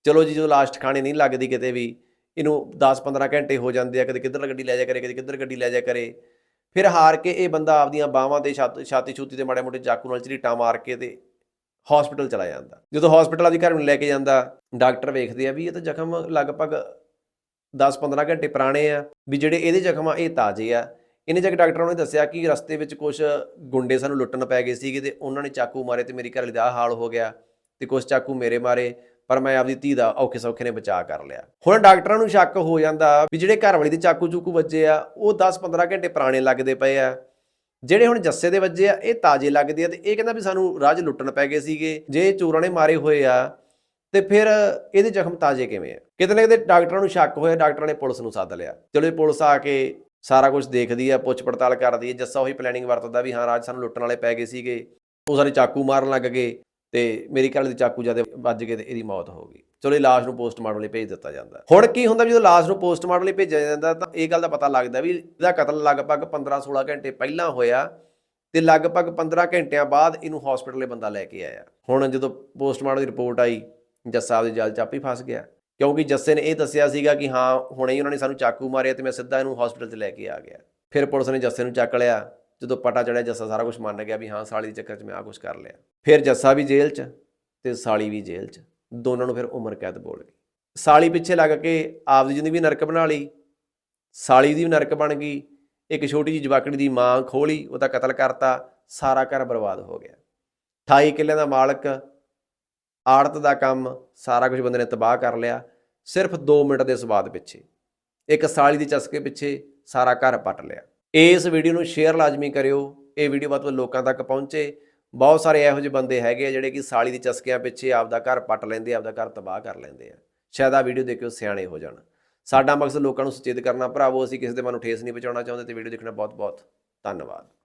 A: ਚਲੋ ਜੀ, ਜਦੋਂ ਲਾਸ਼ ਠਿਕਾਣੇ ਨਹੀਂ ਲੱਗਦੀ ਕਿਤੇ ਵੀ, ਇਹਨੂੰ 10-15 ਘੰਟੇ ਹੋ ਜਾਂਦੇ ਆ, ਕਦੇ ਕਿੱਧਰ ਗੱਡੀ ਲੈ ਜਾ ਕਰੇ, ਕਦੇ ਕਿੱਧਰ ਗੱਡੀ ਲੈ ਜਾ ਕਰੇ। ਫਿਰ ਹਾਰ ਕੇ ਇਹ ਬੰਦਾ ਆਪਦੀਆਂ ਬਾਹਾਂ ਤੇ ਛਾਤੀ ਛਾਤੀ ਛੂਤੀ ਤੇ ਮਾੜੇ ਮੋਟੇ ਚਾਕੂ ਨਾਲ ਝਰੀਟਾਂ ਮਾਰ ਕੇ ਤੇ ਹਸਪੀਟਲ ਚਲਾ ਜਾਂਦਾ। ਜਦੋਂ ਹਸਪੀਟਲ ਆਦੀ ਘਰ ਨੂੰ ਲੈ ਕੇ ਜਾਂਦਾ ਡਾਕਟਰ ਵੇਖਦੇ ਆ ਵੀ ਇਹ ਤਾਂ ਜ਼ਖਮ ਲਗਭਗ 10-15 ਘੰਟੇ ਪੁਰਾਣੇ ਆ, ਵੀ ਜਿਹੜੇ ਇਹਦੇ ਜ਼ਖਮ ਆ, ਇਹ ਤਾਜ਼ੇ ਆ। ਇਹਨੇ ਜਾ ਕੇ ਡਾਕਟਰਾਂ ਨੇ ਦੱਸਿਆ ਕਿ ਰਸਤੇ ਵਿੱਚ ਕੁਝ ਗੁੰਡੇ ਸਾਨੂੰ ਲੁੱਟਣ ਪੈ ਗਏ ਸੀਗੇ ਤੇ ਉਹਨਾਂ ਨੇ ਚਾਕੂ ਮਾਰੇ ਤੇ ਮੇਰੀ ਘਰ ਵਾਲੀ ਦਾ ਆਹ ਹਾਲ ਹੋ ਗਿਆ ਤੇ ਕੁਝ ਚਾਕੂ ਮੇਰੇ ਮਾਰੇ, ਪਰ ਮੈਂ ਆਪਦੀ ਧੀ ਦਾ ਔਖੇ ਸੌਖੇ ਨੇ ਬਚਾਅ ਕਰ ਲਿਆ। ਹੁਣ ਡਾਕਟਰਾਂ ਨੂੰ ਸ਼ੱਕ ਹੋ ਜਾਂਦਾ ਵੀ ਜਿਹੜੇ ਘਰ ਵਾਲੀ ਦੇ ਚਾਕੂ ਚੂਕੂ ਵੱਜੇ ਆ, ਉਹ 10-15 ਘੰਟੇ ਪੁਰਾਣੇ ਲੱਗਦੇ ਪਏ ਆ। ਜਿਹੜੇ ਹੁਣ ਜੱਸੇ ਦੇ ਵੱਜੇ ਆ, ਇਹ ਤਾਜ਼ੇ ਲੱਗਦੇ ਆ ਤੇ ਇਹ ਕਹਿੰਦਾ ਵੀ ਸਾਨੂੰ ਰਾਜ ਲੁੱਟਣ ਪੈ ਗਏ ਸੀਗੇ, ਜੇ ਚੋਰਾਂ ਨੇ ਮਾਰੇ ਹੋਏ ਆ, ਤੇ ਫਿਰ ਇਹਦੇ ਜ਼ਖਮ ਤਾਜ਼ੇ ਕਿਵੇਂ ਆ? ਕਿਤੇ ਨਾ ਕਿਤੇ ਡਾਕਟਰਾਂ ਨੂੰ ਸ਼ੱਕ ਹੋਇਆ, ਡਾਕਟਰਾਂ ਨੇ ਪੁਲਿਸ ਨੂੰ ਸੱਦ ਲਿਆ। ਚਲੋ ਇਹ ਪੁਲਿਸ ਆ ਕੇ ਸਾਰਾ ਕੁਝ ਦੇਖਦੀ ਆ ਪੁੱਛ ਪੜਤਾਲ ਕਰਦੀ ਹੈ ਜੱਸਾ ਉਹੀ ਪਲੈਨਿੰਗ ਵਰਤਦਾ ਵੀ ਹਾਂ ਰਾਜ ਸਾਨੂੰ ਲੁੱਟਣ ਵਾਲੇ ਪੈ ਗਏ ਸੀਗੇ, ਉਹ ਸਾਰੇ ਚਾਕੂ ਮਾਰਨ ਲੱਗ ਗਏ। ਤੇ ਮੇਰੀ ਘਰ ਦੇ ਚਾਕੂ ਜਦ ਵੱਜ ਗਏ ਤੇ ਇਹਦੀ ਮੌਤ ਹੋ ਗਈ। ਚਲੋ ਇਹ ਲਾਸ਼ ਨੂੰ ਪੋਸਟਮਾਰਟਮ ਲਈ ਭੇਜ ਦਿੱਤਾ ਜਾਂਦਾ। ਹੁਣ ਕੀ ਹੁੰਦਾ ਵੀ ਜਦੋਂ ਲਾਸ਼ ਨੂੰ ਪੋਸਟਮਾਰਟਮ ਲਈ ਭੇਜਿਆ ਜਾਂਦਾ ਤਾਂ ਇਹ ਗੱਲ ਦਾ ਪਤਾ ਲੱਗਦਾ ਵੀ ਇਹਦਾ ਕਤਲ ਲਗਭਗ 15-16 ਘੰਟੇ ਪਹਿਲਾਂ ਹੋਇਆ ਤੇ ਲਗਭਗ 15 ਘੰਟਿਆਂ ਬਾਅਦ ਇਹਨੂੰ ਹਸਪੀਟਲ ਦੇ ਬੰਦਾ ਲੈ ਕੇ ਆਇਆ। ਹੁਣ ਜਦੋਂ ਪੋਸਟਮਾਰਟਮ ਦੀ ਰਿਪੋਰਟ ਆਈ ਜੱਸਾ ਆਪਦੀ ਜਲ ਚਾਪੀ ਫਸ ਗਿਆ। ਕਿਉਂਕਿ ਜੱਸੇ ਨੇ ਇਹ ਦੱਸਿਆ ਸੀਗਾ ਕਿ ਹਾਂ, ਹੁਣੇ ਹੀ ਉਹਨਾਂ ਨੇ ਸਾਨੂੰ ਚਾਕੂ ਮਾਰਿਆ ਤੇ ਮੈਂ ਸਿੱਧਾ ਇਹਨੂੰ ਹਸਪੀਟਲ 'ਚ ਲੈ ਕੇ ਆ ਗਿਆ। ਫਿਰ ਪੁਲਿਸ ਨੇ ਜੱਸੇ ਨੂੰ ਚੱਕ ਲਿਆ। ਜਦੋਂ ਪਟਾ ਚੜਿਆ ਜੱਸਾ ਸਾਰਾ ਕੁਝ ਮੰਨ ਗਿਆ ਵੀ ਹਾਂ ਸਾਲੀ ਦੇ ਚੱਕਰ 'ਚ ਮੈਂ ਆ ਕੁਝ ਕਰ ਲਿਆ। ਫਿਰ ਜੱਸਾ ਵੀ ਜੇਲ੍ਹ 'ਚ ਤੇ ਸਾਲੀ ਵੀ ਜੇਲ੍ਹ 'ਚ, ਦੋਨਾਂ ਨੂੰ ਫਿਰ ਉਮਰ ਕੈਦ ਬੋਲ ਗਈ। ਸਾਲੀ ਪਿੱਛੇ ਲੱਗ ਕੇ ਆਪਦੀ ਜ਼ਿੰਦਗੀ ਵੀ ਨਰਕ ਬਣਾ ਲਈ, ਸਾਲੀ ਦੀ ਵੀ ਨਰਕ ਬਣ ਗਈ, ਇੱਕ ਛੋਟੀ ਜਿਹੀ ਜਵਾਕੜੀ ਦੀ ਮਾਂ ਖੋਲੀ ਉਹਦਾ ਕਤਲ ਕਰਤਾ, ਸਾਰਾ ਘਰ ਬਰਬਾਦ ਹੋ ਗਿਆ। 28 ਕਿੱਲਿਆਂ ਦਾ ਮਾਲਕ, ਆੜਤ ਦਾ ਕੰਮ, ਸਾਰਾ ਕੁਝ ਬੰਦੇ ਨੇ ਤਬਾਹ ਕਰ ਲਿਆ, ਸਿਰਫ 2 ਮਿੰਟ ਦੇ ਸਵਾਦ ਪਿੱਛੇ। ਇੱਕ ਸਾਲੀ ਦੀ ਚਸਕੇ ਪਿੱਛੇ ਸਾਰਾ ਘਰ ਪੱਟ ਲਿਆ। ਇਸ ਵੀਡੀਓ ਨੂੰ ਸ਼ੇਅਰ ਲਾਜ਼ਮੀ ਕਰਿਓ। ਇਹ ਵੀਡੀਓ ਵੱਧ ਤੋਂ ਵੱਧ ਲੋਕਾਂ ਤੱਕ ਪਹੁੰਚੇ। ਬਹੁਤ ਸਾਰੇ ਇਹੋ ਜਿਹੇ ਬੰਦੇ ਹੈਗੇ ਆ ਜਿਹੜੇ ਕਿ ਸਾਲੀ ਦੀ ਚਸਕਿਆਂ ਪਿੱਛੇ ਆਪਦਾ ਘਰ ਪੱਟ ਲੈਂਦੇ ਆਪਦਾ ਘਰ ਤਬਾਹ ਕਰ ਲੈਂਦੇ ਆ। ਸ਼ਾਇਦ ਆ ਵੀਡੀਓ ਦੇਖ ਕੇ ਉਹ ਸਿਆਣੇ ਹੋ ਜਾਣ। ਸਾਡਾ ਮਕਸਦ ਲੋਕਾਂ ਨੂੰ ਸੁਚੇਤ ਕਰਨਾ। ਭਰਾਵੋ, ਅਸੀਂ ਕਿਸੇ ਦੇ ਮਨ ਨੂੰ ਠੇਸ ਨਹੀਂ ਪਹੁੰਚਾਉਣਾ ਚਾਹੁੰਦੇ ਤੇ ਵੀਡੀਓ ਦੇਖਣਾ ਬਹੁਤ ਬਹੁਤ ਧੰਨਵਾਦ।